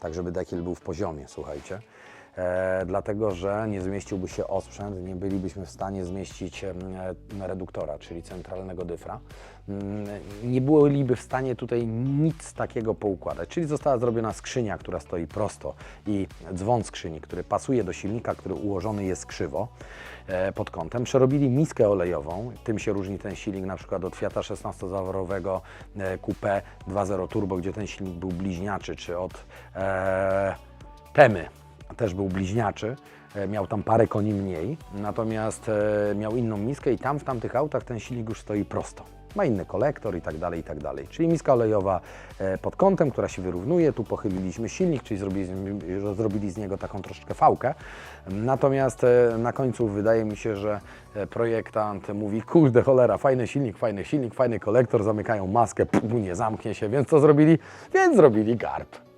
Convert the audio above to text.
tak żeby dekiel był w poziomie, słuchajcie. E, dlatego, że nie zmieściłby się osprzęt, nie bylibyśmy w stanie zmieścić e, reduktora, czyli centralnego dyfra. Mm, Nie byliby w stanie tutaj nic takiego poukładać. Czyli została zrobiona skrzynia, która stoi prosto i dzwon skrzyni, który pasuje do silnika, który ułożony jest krzywo e, pod kątem. Przerobili miskę olejową, tym się różni ten silnik na przykład od Fiata 16-zaworowego e, Coupe 2.0 Turbo, gdzie ten silnik był bliźniaczy, czy od e, Temy też był bliźniaczy, e, miał tam parę koni mniej, natomiast e, miał inną miskę i tam w tamtych autach ten silnik już stoi prosto. Ma inny kolektor i tak dalej, i tak dalej. Czyli miska olejowa e, pod kątem, która się wyrównuje. Tu pochyliliśmy silnik, czyli zrobili, zrobili z niego taką troszeczkę fałkę. Natomiast na końcu wydaje mi się, że projektant mówi, kurde cholera, fajny silnik, fajny silnik, fajny kolektor, zamykają maskę, pum, nie zamknie się, więc co zrobili? Więc zrobili garb.